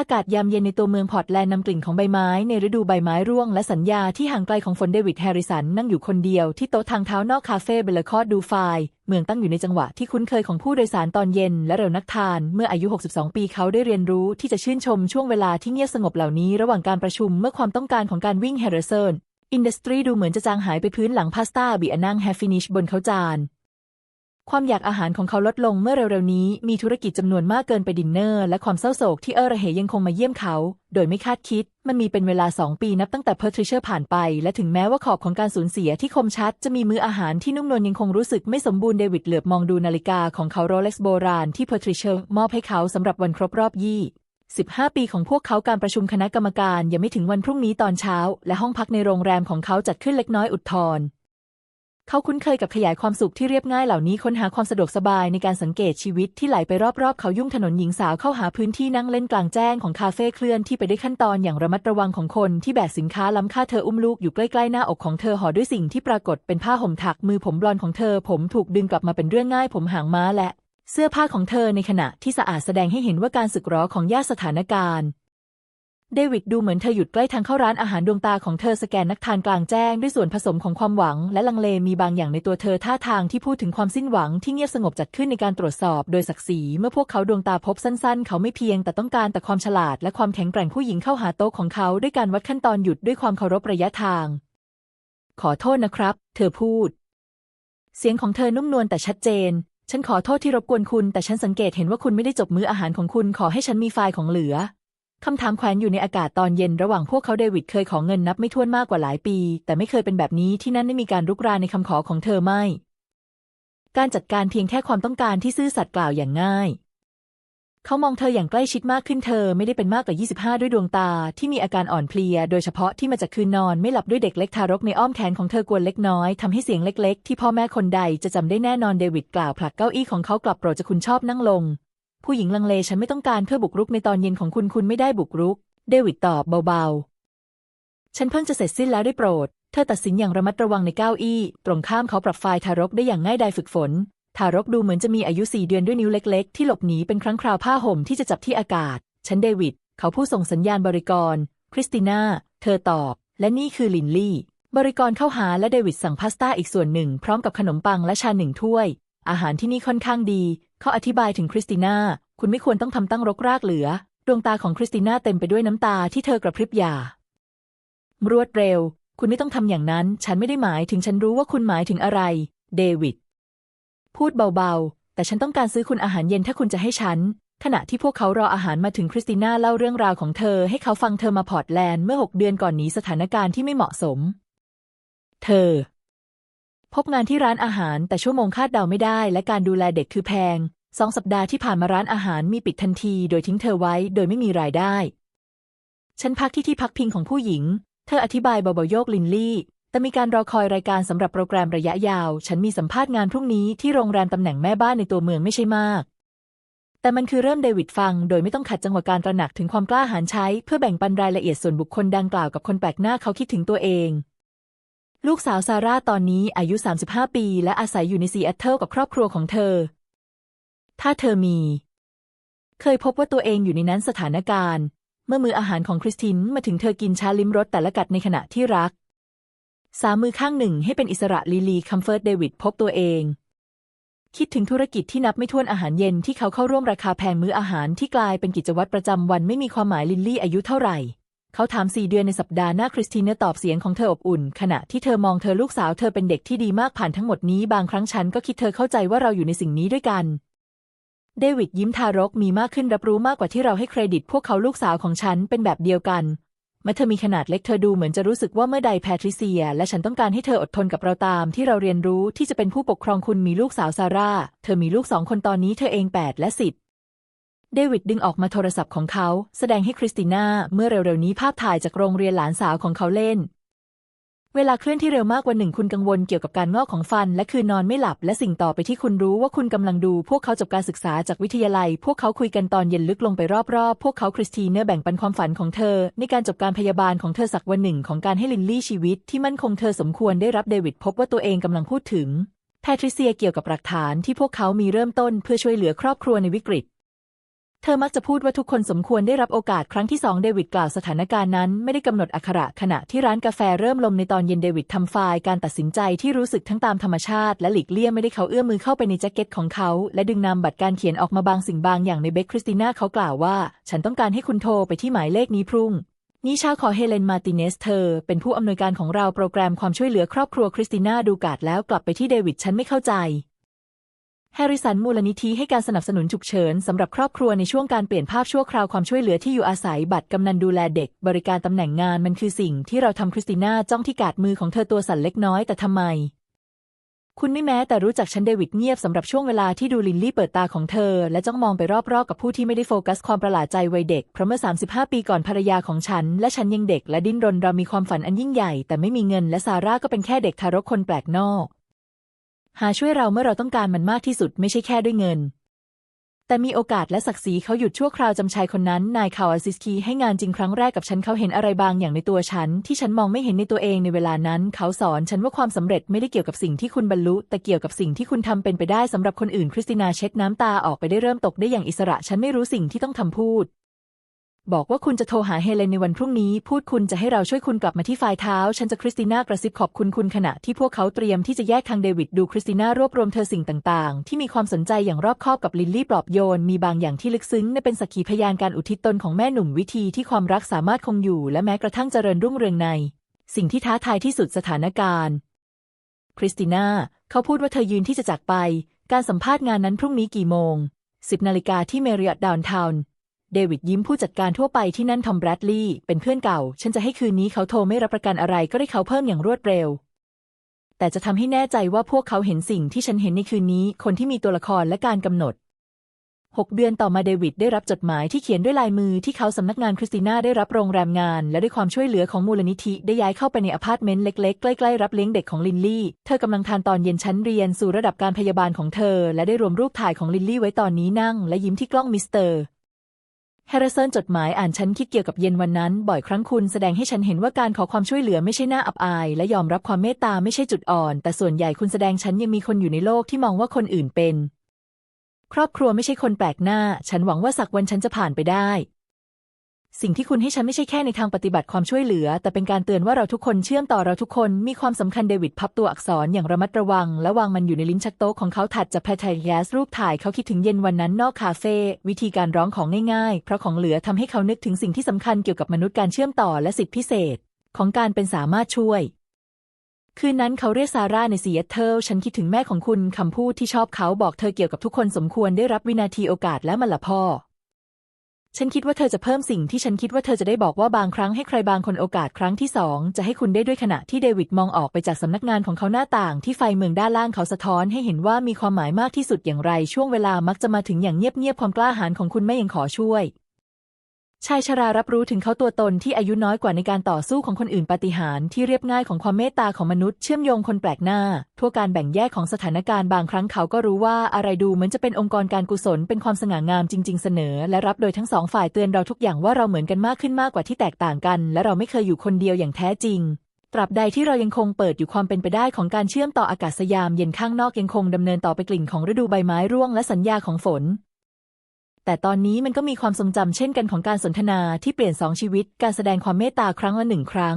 อากาศยามเย็นในตัวเมืองพอร์ตแลนด์นำกลิ่นของใบไม้ในฤดูใบไม้ร่วงและสัญญาที่ห่างไกลของฝนเดวิดแฮริสันนั่งอยู่คนเดียวที่โต๊ะทางเท้านอกคาเฟ่เบลคอดดูไฟเมืองตั้งอยู่ในจังหวะที่คุ้นเคยของผู้โดยสารตอนเย็นและเร็วนักทานเมื่ออายุ 62 ปีเขาได้เรียนรู้ที่จะชื่นชมช่วงเวลาที่เงียบสงบเหล่านี้ระหว่างการประชุมเมื่อความต้องการของการวิ่งแฮร์เซอร์อินดัสทรีดูเหมือนจะจางหายไปพื้นหลังพาสต้าบีอนั่งแฮฟฟินิชบนเขาจาน ความอยากอาหารของเขาลดลงเมื่อเร็วๆนี้ มีธุรกิจจำนวนมากเกินไปดินเนอร์ และความเศร้าโศกที่เออระเหยยังคงมาเยี่ยมเขา โดยไม่คาดคิด มันมีเป็นเวลาสองปีนับตั้งแต่เพอร์ทริเชอร์ผ่านไป และถึงแม้ว่าขอบของการสูญเสียที่คมชัด จะมีมื้ออาหารที่นุ่มนวลยังคงรู้สึกไม่สมบูรณ์เดวิดเหลือบมองดูนาฬิกาของเขาโรเล็กซ์โบราณที่เพอร์ทริเชอร์มอบให้เขาสำหรับวันครบรอบยี่15 ปีของพวกเขาการประชุมคณะกรรมการยังไม่ถึงวันพรุ่งนี้ตอนเช้า และห้องพักในโรงแรมของเขาจัดขึ้นเล็กน้อยอุดทร เขาคุ้นเคยกับขยายความสุขที่เรียบง่ายเหล่านี้ค้นหาความสะดวกสบายในการสังเกตชีวิตที่ไหลไปรอบๆ เขายุ่งถนนหญิงสาวเข้าหาพื้นที่นั่งเล่นกลางแจ้งของคาเฟ่เคลื่อนที่ไปด้วยขั้นตอนอย่างระมัดระวังของคนที่แบกสินค้าล้ำค่าเธออุ้มลูกอยู่ใกล้ๆหน้าอกของเธอห่อด้วยสิ่งที่ปรากฏเป็นผ้าห่มถักมือผมบลอนของเธอ ผมถูกดึงกลับมาเป็นเรื่องง่าย ผมหางม้าและ เสื้อผ้าของเธอในขณะที่สะอาดแสดงให้เห็นว่าการสึกหรอของย่าสถานการณ์ เดวิดดูเหมือนเธอหยุดใกล้ทางเข้าร้านอาหารดวงตาของเธอสแกนนักทานกลางแจ้งด้วยส่วนผสมของความหวัง และลังเลมีบางอย่างในตัวเธอท่าทางที่พูดถึงความสิ้นหวังที่เงียบสงบจัดขึ้นในการตรวจสอบ โดยศักดิ์ศรีเมื่อพวกเขาดวงตาพบสั้น ๆ เขาไม่เพียงแต่ต้องการแต่ความฉลาด และความแข็งแกร่งผู้หญิงเข้าหาโต๊ะของเขาด้วยการวัดขั้นตอนหยุดด้วยความเคารพระยะทาง ขอโทษนะครับ เธอพูด เสียงของเธอนุ่มนวลแต่ชัดเจน ฉันขอโทษที่รบกวนคุณ แต่ฉันสังเกตเห็นว่าคุณไม่ได้จบมื้ออาหารของคุณขอให้ฉันมีไฟล์ของเหลือ คำถามแขวนอยู่ในอากาศตอนเย็นระหว่างพวกเขาเดวิดเคยขอเงินนับไม่ถ้วนมากกว่าหลายปี แต่ไม่เคยเป็นแบบนี้ที่นั่นไม่มีการรุกรานในคำขอของเธอไม่ การจัดการเพียงแค่ความต้องการที่ซื่อสัตย์กล่าวอย่างง่าย เขามองเธออย่างใกล้ชิดมากขึ้นเธอไม่ได้เป็นมากกว่า 25 ด้วยดวงตาที่มีอาการอ่อนเพลีย โดยเฉพาะที่มาจากคืนนอนไม่หลับด้วยเด็กเล็กทารกในอ้อมแขนของเธอกวนเล็กน้อยทำให้เสียงเล็ก ๆ ที่พ่อแม่คนใดจะจำได้แน่นอนเดวิดกล่าวผลักเก้าอี้ของเขากลับโปรดจะคุณชอบนั่งลง ผู้หญิงลังเลฉันไม่ต้องการเพื่อบุกรุกในตอนเย็นของคุณคุณไม่ได้บุกรุก เดวิดตอบเบาๆ ฉันเพิ่งจะเสร็จสิ้นแล้วได้โปรด เธอตัดสินอย่างระมัดระวังในเก้าอี้ ตรงข้ามเขาปรับไฟล์ทารกได้อย่างง่ายดายฝึกฝน ทารกดูเหมือนจะมีอายุสี่เดือนด้วยนิ้วเล็ก ๆ ที่หลบหนีเป็นครั้งคราวผ้าห่มที่จะจับที่อากาศ ฉันเดวิด เขาผู้ส่งสัญญาณบริกร คริสติน่า เธอตอบ และนี่คือลินลี่ บริกรเข้าหาและเดวิดสั่งพาสต้าอีกส่วนหนึ่ง พร้อมกับขนมปังและชาหนึ่งถ้วย อาหารที่นี่ค่อนข้างดี เขาอธิบายถึงคริสติน่า คุณไม่ควรต้องทำตั้งรกรากเหลือ ดวงตาของคริสติน่าเต็มไปด้วยน้ำตาที่เธอกระพริบอย่ารวดเร็ว คุณไม่ต้องทำอย่างนั้น ฉันไม่ได้หมายถึงฉันรู้ว่าคุณหมายถึงอะไร เดวิด พูดเบาๆ แต่ฉันต้องการซื้อคุณอาหารเย็นถ้าคุณจะให้ฉัน ขณะที่พวกเขารออาหารมาถึงคริสติน่าเล่าเรื่องราวของเธอ ให้เขาฟังเธอมาพอร์ตแลนด์เมื่อหกเดือนก่อนหนีสถานการณ์ที่ไม่เหมาะสม เธอ พบงานที่ร้านอาหารแต่ชั่วโมงคาดเดาไม่ได้ และการดูแลเด็กคือแพงสองสัปดาห์ที่ผ่านมาร้านอาหารมีปิดทันที โดยทิ้งเธอไว้โดยไม่มีรายได้ ฉันพักที่ที่พักพิงของผู้หญิง เธออธิบายเบาๆโยกลินลี่ แต่มีการรอคอยรายการสำหรับโปรแกรมระยะยาว ฉันมีสัมภาษณ์งานพรุ่งนี้ที่โรงแรมตำแหน่งแม่บ้านในตัวเมืองไม่ใช่มาก แต่มันคือเริ่มเดวิดฟัง โดยไม่ต้องขัดจังหวะการตระหนักถึงความกล้าหาญใช้ เพื่อแบ่งปันรายละเอียดส่วนบุคคลดังกล่าวกับคนแปลกหน้าเขาคิดถึงตัวเอง ลูกสาวซาร่าตอนนี้อายุ 35 ปี และอาศัยอยู่ในซีแอตเทิลกับครอบครัวของเธอ ถ้าเธอมี เคยพบว่าตัวเองอยู่ในนั้นสถานการณ์ เมื่อมืออาหารของคริสตินมาถึงเธอกินชาลิ้มรสแต่ละกัดในขณะที่รัก สามมือข้างหนึ่งให้เป็นอิสระลีลีคัมเฟิร์ตเดวิดพบตัวเอง คิดถึงธุรกิจที่นับไม่ถ้วนอาหารเย็นที่เขาเข้าร่วมราคาแพงมื้ออาหารที่กลายเป็นกิจวัตรประจำวันไม่มีความหมายลินลี่อายุเท่าไหร่ เขาถามสี่เดือนในสัปดาห์หน้าคริสตินตอบเสียงของเธออบอุ่น ขณะที่เธอมองเธอลูกสาวเธอเป็นเด็กที่ดีมากผ่านทั้งหมดนี้ บางครั้งฉันก็คิดเธอเข้าใจว่าเราอยู่ในสิ่งนี้ด้วยกัน เดวิดยิ้มทารกมีมากขึ้นรับรู้มากกว่าที่เราให้เครดิต พวกเขาลูกสาวของฉันเป็นแบบเดียวกันเมื่อเธอมีขนาดเล็กเธอดูเหมือนจะรู้สึกว่าเมื่อใดแพทริเซีย และฉันต้องการให้เธออดทนกับเราตาม ที่เราเรียนรู้ที่จะเป็นผู้ปกครองคุณมีลูกสาวซาร่า เธอมีลูกสองคนตอนนี้เธอเองแปดและสิบ เดวิดดึงออกมาโทรศัพท์ของเขา แสดงให้คริสติน่าเมื่อเร็วๆนี้ภาพถ่ายจากโรงเรียนหลานสาวของเขาเล่น เวลาเคลื่อนที่เร็วมากกว่าหนึ่งคุณกังวลเกี่ยวกับการงอกของฟัน และคืนนอนไม่หลับ และสิ่งต่อไปที่คุณรู้ว่าคุณกำลังดู พวกเขาจบการศึกษาจากวิทยาลัย พวกเขาคุยกันตอนเย็นลึกลงไปรอบๆ พวกเขาคริสติน่าแบ่งปันความฝันของเธอ ในการจบการพยาบาลของเธอสักวันหนึ่งของการให้ลินลี่ชีวิต ที่มั่นคงเธอสมควรได้รับเดวิดพบว่าตัวเองกำลังพูดถึงแพทริเซียเกี่ยวกับหลักฐานที่พวกเขามีเริ่มต้นเพื่อช่วยเหลือครอบครัวในวิกฤต เธอมักจะพูดว่าทุกคนสมควรได้รับโอกาสครั้งที่สองเดวิดกล่าวสถานการณ์นั้นไม่ได้กำหนดอักขระขณะที่ร้านกาแฟเริ่มลมในตอนเย็นเดวิดทำไฟล์การตัดสินใจที่รู้สึกทั้งตามธรรมชาติและหลีกเลี่ยงไม่ได้เขาเอื้อมมือเข้าไปในแจ็คเก็ตของเขา และดึงนำบัตรการเขียนออกมาบางสิ่งบางอย่างในเบคคริสติน่าเขากล่าวว่า ฉันต้องการให้คุณโทรไปที่หมายเลขนี้พรุ่งนิชาขอเฮเลนมาติเนสเธอ เป็นผู้อำนวยการของเราโปรแกรมความช่วยเหลือครอบครัวคริสติน่าดูกาดแล้วกลับไปที่เดวิดฉันไม่เข้าใจ แฮร์ริสันมูลนิธิให้การสนับสนุนฉุกเฉินสำหรับครอบครัวในช่วงการเปลี่ยนภาพชั่วคราวความช่วยเหลือที่อยู่อาศัยบัตรกำนันดูแลเด็ก บริการตำแหน่งงานมันคือสิ่งที่เราทำคริสติน่าจ้องที่กาดมือของเธอตัวสั่นเล็กน้อยแต่ทำไม คุณไม่แม้แต่รู้จักฉันเดวิดเงียบสำหรับช่วงเวลาที่ดูลินลี่เปิดตาของเธอ และจ้องมองไปรอบๆ กับผู้ที่ไม่ได้โฟกัสความประหลาดใจวัยเด็กเพราะเมื่อ 35 ปีก่อนภรรยาของฉัน และฉันยังเด็กและดิ้นรนเรามีความฝันอันยิ่งใหญ่ แต่ไม่มีเงินและซาร่าก็เป็นแค่เด็กทารกคนแปลกนอก หาช่วยเราเมื่อเราต้องการมันมากที่สุดไม่ใช่แค่ด้วยเงิน แต่มีโอกาสและศักดิ์ศรีเขาหยุดชั่วคราวจำชายคนนั้น นายคาวาซิสกีให้งานจริงครั้งแรกกับฉันเขาเห็นอะไรบางอย่างในตัวฉัน ที่ฉันมองไม่เห็นในตัวเองในเวลานั้น เขาสอนฉันว่าความสำเร็จไม่ได้เกี่ยวกับสิ่งที่คุณบรรลุ แต่เกี่ยวกับสิ่งที่คุณทำเป็นไปได้สำหรับคนอื่นคริสตินาเช็ดน้ำตาออกไปได้เริ่มตกได้อย่างอิสระ ฉันไม่รู้สิ่งที่ต้องทำพูด บอกว่าคุณจะโทรหาเฮเลนในวันพรุ่งนี้ พูดคุณจะให้เราช่วยคุณกลับมาที่ฝ่ายเท้า ฉันจะคริสติน่ากระซิบขอบคุณคุณขณะที่พวกเขาเตรียมที่จะแยกทางเดวิดดูคริสติน่ารวบรวมเธอสิ่งต่างๆ ที่มีความสนใจอย่างรอบคอบกับลินลี่ปลอบโยน มีบางอย่างที่ลึกซึ้งในเป็นสักขีพยานการอุทิศตนของแม่หนุ่มวิธีที่ความรักสามารถคงอยู่ และแม้กระทั่งเจริญรุ่งเรืองใน สิ่งที่ท้าทายที่สุดสถานการณ์ คริสติน่าเขาพูดว่าเธอยืนที่จะจากไป การสัมภาษณ์งานนั้นพรุ่งนี้กี่โมง10นาฬิกาที่เมริอตดาวน์ทาวน์ เดวิดยิ้มผู้จัดการทั่วไปที่นั่นทอมแบรดลีย์เป็นเพื่อนเก่า ฉันจะให้คืนนี้เขาโทรไม่รับประกันอะไรก็ได้เขาเพิ่มอย่างรวดเร็ว แต่จะทำให้แน่ใจว่าพวกเขาเห็นสิ่งที่ฉันเห็นในคืนนี้ คนที่มีตัวละครและการกำหนดหกเดือนต่อมาเดวิดได้รับจดหมายที่เขียนด้วยลายมือที่เขาสำนักงานคริสติน่าได้รับโรงแรมงาน และด้วยความช่วยเหลือของมูลนิธิได้ย้ายเข้าไปในอพาร์ตเมนต์เล็กๆ ใกล้ๆ รับเลี้ยงเด็กของลินลี่ เธอกำลังทานตอนเย็นชั้นเรียนสู่ระดับการพยาบาลของเธอ และได้รวมรูปถ่ายของลินลี่ไว้ตอนนี้นั่ง และยิ้มที่กล้องมิสเตอร์ แฮร์ริสันจดหมายอ่านฉันคิดเกี่ยวกับเย็นวันนั้น บ่อยครั้งคุณแสดงให้ฉันเห็นว่าการขอความช่วยเหลือไม่ใช่หน้าอับอาย และยอมรับความเมตตาไม่ใช่จุดอ่อน แต่ส่วนใหญ่คุณแสดงฉันยังมีคนอยู่ในโลกที่มองว่าคนอื่นเป็น ครอบครัวไม่ใช่คนแปลกหน้า ฉันหวังว่าสักวันฉันจะผ่านไปได้ สิ่งที่คุณให้ฉันไม่ใช่แค่ในทางปฏิบัติความช่วยเหลือ แต่เป็นการเตือนว่าเราทุกคนเชื่อมต่อเราทุกคนมีความสำคัญเดวิดพับตัวอักษรอย่างระมัดระวัง และวางมันอยู่ในลิ้นชักโต๊ะของเขาถัดจากแพทยสรูปถ่ายเขาคิดถึงเย็นวันนั้นนอกคาเฟ่วิธีการร้องของง่ายๆ เพราะของเหลือทำให้เขานึกถึงสิ่งที่สำคัญเกี่ยวกับมนุษย์การเชื่อมต่อและสิทธิพิเศษ ของการเป็นสามารถช่วย คืนนั้นเขาเรียกซาร่าในซีแอตเทิลฉันคิดถึงแม่ของคุณคำพูดที่ชอบเขาบอกเธอเกี่ยวกับทุกคนสมควรได้รับวินาทีโอกาสและมันละพ่อ ฉันคิดว่าเธอจะเพิ่มสิ่งที่ฉันคิดว่าเธอจะได้บอกว่าบางครั้งให้ใครบางคนโอกาสครั้งที่สองจะให้คุณได้ด้วยขณะที่เดวิดมองออกไปจากสำนักงานของเขาหน้าต่าง ที่ไฟเมืองด้านล่างเขาสะท้อนให้เห็นว่ามีความหมายมากที่สุดอย่างไร ช่วงเวลามักจะมาถึงอย่างเงียบๆความกล้าหาญของคุณแม่ยังขอช่วย ชายชรารับรู้ถึงเขาตัวตนที่อายุน้อยกว่าในการต่อสู้ของคนอื่นปาฏิหาริย์ที่เรียบง่ายของความเมตตาของมนุษย์เชื่อมโยงคนแปลกหน้า ทั่วการแบ่งแยกของสถานการณ์บางครั้งเขาก็รู้ว่าอะไรดูเหมือนจะเป็นองค์กรการกุศลเป็นความสง่างามจริง ๆ เสนอ และรับโดยทั้งสองฝ่ายเตือนเราทุกอย่างว่าเราเหมือนกันมากขึ้นมากกว่าที่แตกต่างกัน และเราไม่เคยอยู่คนเดียวอย่างแท้จริงตราบใดที่เรายังคงเปิดอยู่ความเป็นไปได้ของการเชื่อมต่ออากาศยามเย็นข้างนอกยังคงดำเนินต่อไปกลิ่นของฤดูใบไม้ร่วงและสัญญาของฝน แต่ตอนนี้มันก็มีความทรงจำเช่นกันของการสนทนาที่เปลี่ยนสองชีวิต การแสดงความเมตตาครั้งละหนึ่งครั้ง